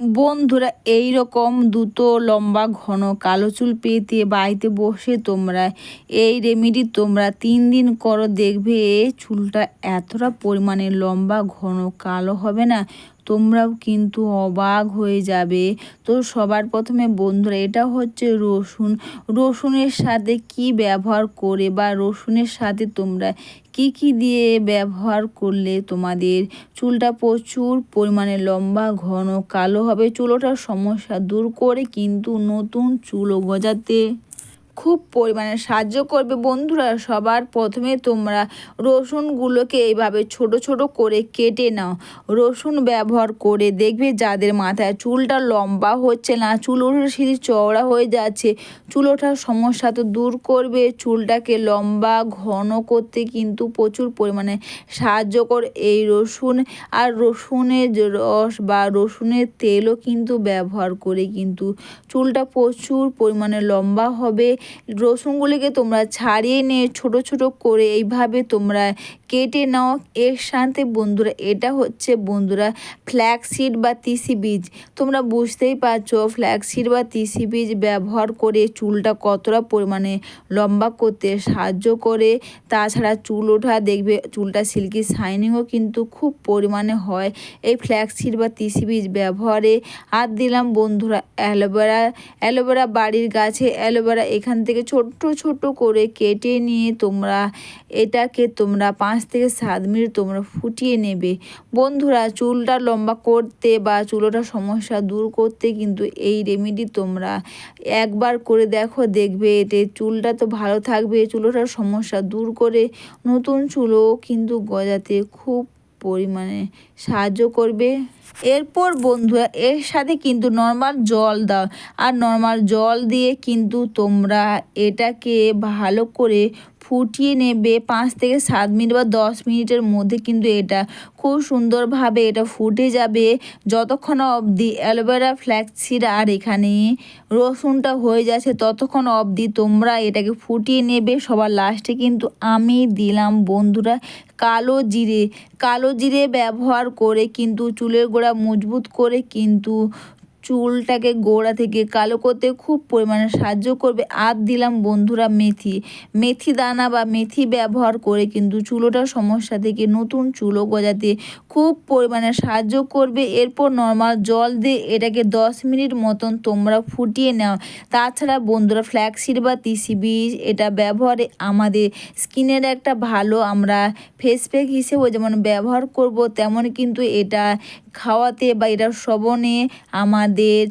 বন্ধুরা এই রকম দুটো লম্বা, ঘন, কালো চুল পেতে বাড়িতে বসে তোমরা, এই রেমেডি তোমরা তিন দিন করো, দেখবে চুলটা এতটা পরিমাণে লম্বা, ঘন, কালো হবে না। তোমরাও কিন্তু অবাক হয়ে যাবে। তো সবার প্রথমে বন্ধুরা, এটা হচ্ছে রসুন। রসুনের সাথে কি ব্যবহার করে বা রসুনের সাথে তোমরা কি কি দিয়ে ব্যবহার করলে তোমাদের চুলটা প্রচুর পরিমাণে লম্বা, ঘন, কালো হবে? চুলোটার সমস্যা দূর করে কিন্তু নতুন চুলও গজাতে। খুব পরিমাণে সাহায্য করবে। বন্ধুরা, সবার প্রথমে তোমরা রসুনগুলোকে এইভাবে ছোট ছোট করে কেটে নাও। রসুন ব্যবহার করে দেখবে যাদের মাথায় চুলটা লম্বা হচ্ছে না, চুল ওঠার সিঁড়ি চওড়া হয়ে যাচ্ছে, চুল ওঠার সমস্যা তো দূর করবে। চুলটাকে লম্বা, ঘন করতে কিন্তু প্রচুর পরিমাণে সাহায্য করে এই রসুন। আর রসুনের রস বা রসুনের তেলও কিন্তু ব্যবহার করে কিন্তু চুলটা প্রচুর পরিমাণে লম্বা হবে। রসুনগুলিকে তোমরা ছাড়িয়ে নিয়ে ছোট ছোট করে এইভাবে তোমরা কেটে নাও। এর সাথে বন্ধুরা, এটা হচ্ছে বন্ধুরা ফ্ল্যাক্সিড বা তিসি বীজ। তোমরা বুঝতেই পারছ ফ্ল্যাক্সিড বা তিসি বীজ ব্যবহার করে চুলটা কতটা পরিমাণে লম্বা করতে সাহায্য করে। তাছাড়া চুল ওঠা দেখবে চুলটা সিল্কি শাইনিংও কিন্তু খুব পরিমাণে হয় এই ফ্ল্যাক্সিড বা তিসি বীজ ব্যবহারে। আর দিলাম বন্ধুরা অ্যালোভেরা অ্যালোভেরা বাড়ির গাছে অ্যালোভেরা এখান থেকে ছোট্ট ছোট করে কেটে নিয়ে তোমরা এটাকে তোমরা পাঁচ থেকে সাত মিনিট তোমরা ফুটিয়ে নেবে। বন্ধুরা, চুলটা লম্বা করতে বা চুলোটা সমস্যা দূর করতে কিন্তু এই রেমেডি তোমরা একবার করে দেখো, দেখবে এতে চুলটা তো ভালো থাকবে, চুলোটার সমস্যা দূর করে নতুন চুলও কিন্তু গজাতে খুব পরিমাণে সাহায্য করবে। এরপর বন্ধুরা, এর সাথে কিন্তু নর্মাল জল দাও। আর নর্মাল জল দিয়ে কিন্তু তোমরা এটাকে ভালো করে ফুটিয়ে নেবে। পাঁচ থেকে সাত মিনিট বা দশ মিনিটের মধ্যে কিন্তু এটা খুব সুন্দরভাবে এটা ফুটে যাবে। যতক্ষণ অবধি অ্যালোভেরা ফ্ল্যাক্সিড আর এখানে রসুনটা হয়ে যাচ্ছে, ততক্ষণ অবধি তোমরা এটাকে ফুটিয়ে নেবে। সবার লাস্টে কিন্তু আমি দিলাম বন্ধুরা কালো জিরে কালো জিরে ব্যবহার করে কিন্তু চুলের গোড়া মজবুত করে কিন্তু চুলটাকে গোড়া থেকে কালো করতে খুব পরিমাণে সাহায্য করবে। আর দিলাম বন্ধুরা মেথি। মেথি দানা বা মেথি ব্যবহার করে কিন্তু চুলোটার সমস্যা থেকে নতুন চুলো গজাতে খুব পরিমাণে সাহায্য করবে। এরপর নর্মাল জল দিয়ে এটাকে দশ মিনিট মতন তোমরা ফুটিয়ে নাও। তাছাড়া বন্ধুরা ফ্ল্যাক্সিড বা তিসি বীজ এটা ব্যবহারে আমাদের স্কিনের একটা ভালো আমরা ফেস প্যাক হিসেবেও যেমন ব্যবহার করব, তেমন কিন্তু এটা খাওয়াতে বা এটা শ্রবণে আমাদের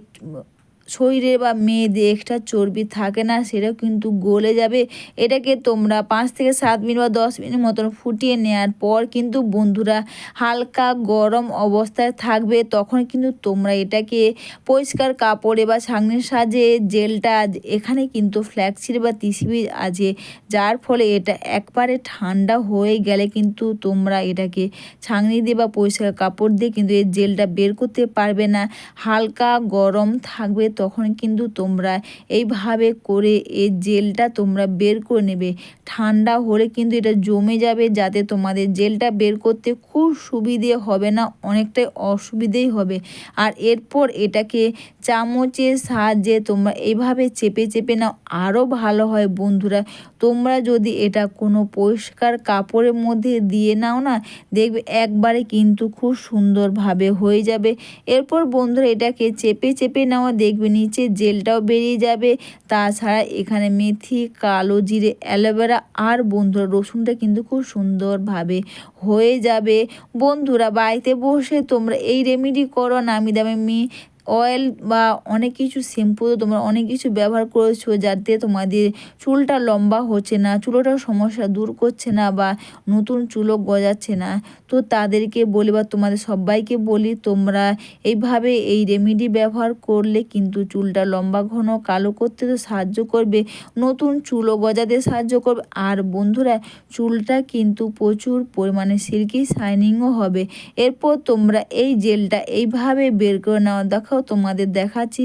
শরীরে বা মেয়েদের এক্সট্রা চর্বি থাকে না, সেটাও কিন্তু গলে যাবে। এটাকে তোমরা পাঁচ থেকে সাত মিনিট বা দশ মিনিট মতন ফুটিয়ে নেওয়ার পর কিন্তু বন্ধুরা হালকা গরম অবস্থায় থাকবে। তখন কিন্তু তোমরা এটাকে পরিষ্কার কাপড়ে বা ছাঁকনির সাহায্যে জেলটা এখানে কিন্তু ফ্ল্যাক্সিড বা তিসিবি আছে যার ফলে এটা একবারে ঠান্ডা হয়ে গেলে কিন্তু তোমরা এটাকে ছাঁকনি দিয়ে বা পরিষ্কার কাপড় দিয়ে কিন্তু এই জেলটা বের করতে পারবে না। হালকা গরম থাকবে তখন কিন্তু তোমরা এইভাবে করে এই জেলটা তোমরা বের করে নেবে। ঠান্ডা হলে কিন্তু এটা জমে যাবে যাতে তোমাদের জেলটা বের করতে খুব সুবিধে হবে না, অনেকটাই অসুবিধেই হবে। আর এরপর এটাকে চামচের সাহায্যে তোমরা এইভাবে চেপে চেপে নাও আরও ভালো হয় বন্ধুরা। তোমরা যদি এটা কোনো পরিষ্কার কাপড়ের মধ্যে দিয়ে নাও না, দেখবে একবারে কিন্তু খুব সুন্দরভাবে হয়ে যাবে। এরপর বন্ধুরা এটাকে চেপে চেপে নেওয়া দেখবে নিচে জেলটাও বেরিয়ে যাবে। তাছাড়া এখানে মেথি, কালো জিরে, অ্যালোভেরা আর বন্ধুরা রসুনটা কিন্তু খুব সুন্দরভাবে হয়ে যাবে। বন্ধুরা বাড়িতে বসে তোমরা এই রেমেডি করো নামি দামি মি অয়েল বা অনেক কিছু শ্যাম্পু তোমরা অনেক কিছু ব্যবহার করেছ যাতে তোমাদের চুলটা লম্বা হচ্ছে না চুলোটার সমস্যা দূর করছে না বা নতুন চুলও গজাচ্ছে না। তো তাদেরকে বলি বা তোমাদের সবাইকে বলি, তোমরা এইভাবে এই রেমেডি ব্যবহার করলে কিন্তু চুলটা লম্বা, ঘন, কালো করতে তো সাহায্য করবে, নতুন চুলও গজাতে সাহায্য করবে। আর বন্ধুরা, চুলটা কিন্তু প্রচুর পরিমাণে সিল্কি শাইনিংও হবে। এরপর তোমরা এই জেলটা এইভাবে বের করে নেওয়া দেখো তোমাদের দেখাচ্ছি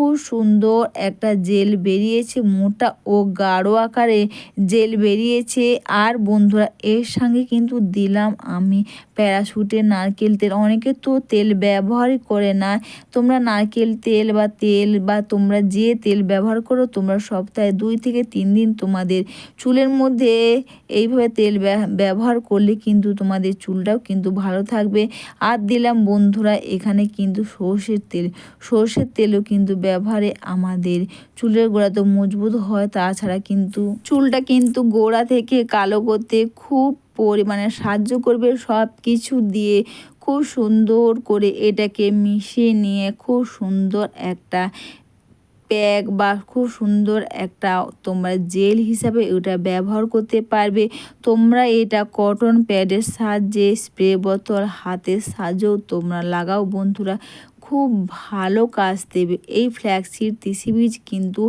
খুব সুন্দর একটা জেল বেরিয়েছে, মোটা ও গাঢ় আকারে জেল বেরিয়েছে। আর বন্ধুরা, এর সঙ্গে কিন্তু দিলাম আমি প্যারাশুটের নারকেল তেল। অনেকে তো তেল ব্যবহারই করে না। তোমরা নারকেল তেল বা তেল বা তোমরা যে তেল ব্যবহার করো, তোমরা সপ্তাহে দুই থেকে তিন দিন তোমাদের চুলের মধ্যে এইভাবে তেল ব্য- ব্যবহার করলে কিন্তু তোমাদের চুলটাও কিন্তু ভালো থাকবে। আর দিলাম বন্ধুরা, এখানে কিন্তু সর্ষের তেল। সর্ষের তেলও কিন্তু ব্যবহারে আমাদের চুলের গোড়া তো মজবুত হয়, তাছাড়া কিন্তু চুলটা কিন্তু গোড়া থেকে কালো করতে খুব পরিমাণে সাহায্য করবে। সব কিছু দিয়ে খুব সুন্দর করে এটাকে মিশিয়ে নিয়ে খুব সুন্দর একটা প্যাক বা খুব সুন্দর একটা তোমরা জেল হিসাবে এটা ব্যবহার করতে পারবে। তোমরা এটা কটন প্যাডের সাহায্যে স্প্রে বোতল, হাতের সাহায্যেও তোমরা লাগাও। বন্ধুরা খুব ভালো কাজ দেবে। এই ফ্ল্যাক্সিড তিসি বীজ কিন্তু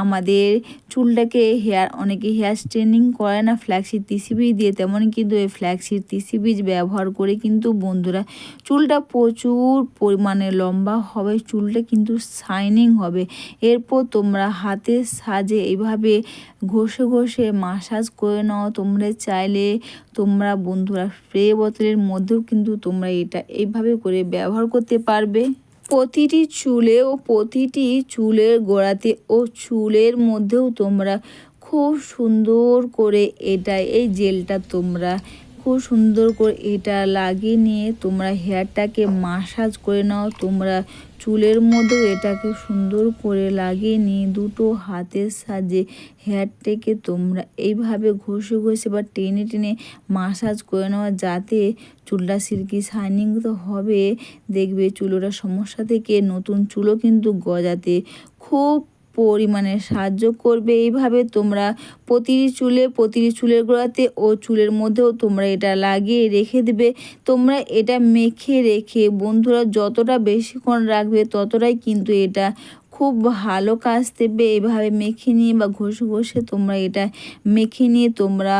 আমাদের চুলটাকে হেয়ার, অনেকে হেয়ার স্ট্রেনিং করে না ফ্ল্যাক্সিড তিসি বীজ দিয়ে, তেমন কিন্তু এই ফ্ল্যাক্সিড তিসি বীজ ব্যবহার করে কিন্তু বন্ধুরা চুলটা প্রচুর পরিমাণে লম্বা হবে, চুলটা কিন্তু শাইনিং হবে। এরপর তোমরা হাতের সাজে এইভাবে ঘষে ঘষে মাসাজ করে নাও। তোমরা চাইলে তোমরা বন্ধুরা স্প্রে বোতলের মধ্যেও কিন্তু তোমরা এটা এইভাবে করে ব্যবহার করতে পারবে। প্রতিটি চুলে ও প্রতিটি চুলের গোড়াতে ও চুলের মধ্যেও তোমরা খুব সুন্দর করে এটা এই জেলটা তোমরা খুব সুন্দর করে এটা লাগিয়ে নিয়ে তোমরা হেয়ারটাকে মাসাজ করে নাও। তোমরা চুলের মধ্যেও এটাকে সুন্দর করে লাগিয়ে নিয়ে দুটো হাতের সাহায্যে হেয়ারটাকে তোমরা এইভাবে ঘষে ঘষে বা টেনে টেনে মাসাজ করে নেওয়া যাতে চুলটা সিল্কি শাইনিং তো হবে। দেখবে চুলোটা সমস্যা থেকে নতুন চুলও কিন্তু গজাতে খুব পরিমাণে সাহায্য করবে। এইভাবে তোমরা প্রতিটি চুলে, প্রতিটি চুলের গোড়াতে ও চুলের মধ্যেও তোমরা এটা লাগিয়ে রেখে দেবে। তোমরা এটা মেখে রেখে বন্ধুরা যতটা বেশিক্ষণ রাখবে ততটাই কিন্তু এটা খুব ভালো কাজ দেবে। এভাবে মেখে নিয়ে বা ঘষে ঘষে তোমরা এটা মেখে নিয়ে তোমরা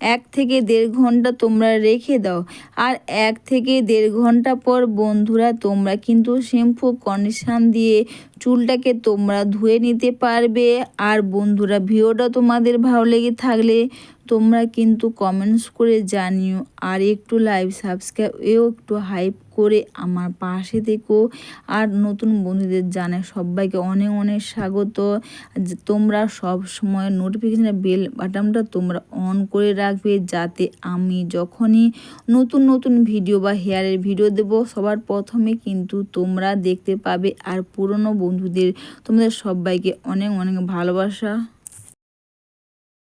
এক থেকে দেড় ঘণ্টা তোমরা রেখে দাও। আর এক থেকে দেড় ঘণ্টা পর বন্ধুরা তোমরা কিন্তু শ্যাম্পু, কন্ডিশন দিয়ে চুলটাকে তোমরা ধুয়ে নিতে পারবে। আর বন্ধুরা, ভিডিওটা তোমাদের ভালো লেগে থাকলে তোমরা কিন্তু কমেন্টস করে জানিও। আর একটু লাইভ সাবস্ক্রাইব একটু হাইপ করে আমার পাশে থেকো। আর নতুন বন্ধুদের জানে সবাইকে অনেক অনেক স্বাগত। তোমরা সব সময় নোটিফিকেশানের বেল বাটনটা তোমরা অন করে রাখবে যাতে আমি যখনই নতুন নতুন ভিডিও বা হেয়ারের ভিডিও দেব, সবার প্রথমে কিন্তু তোমরা দেখতে পাবে। আর পুরনো বন্ধুদের তোমাদের সবাইকে অনেক অনেক ভালোবাসা।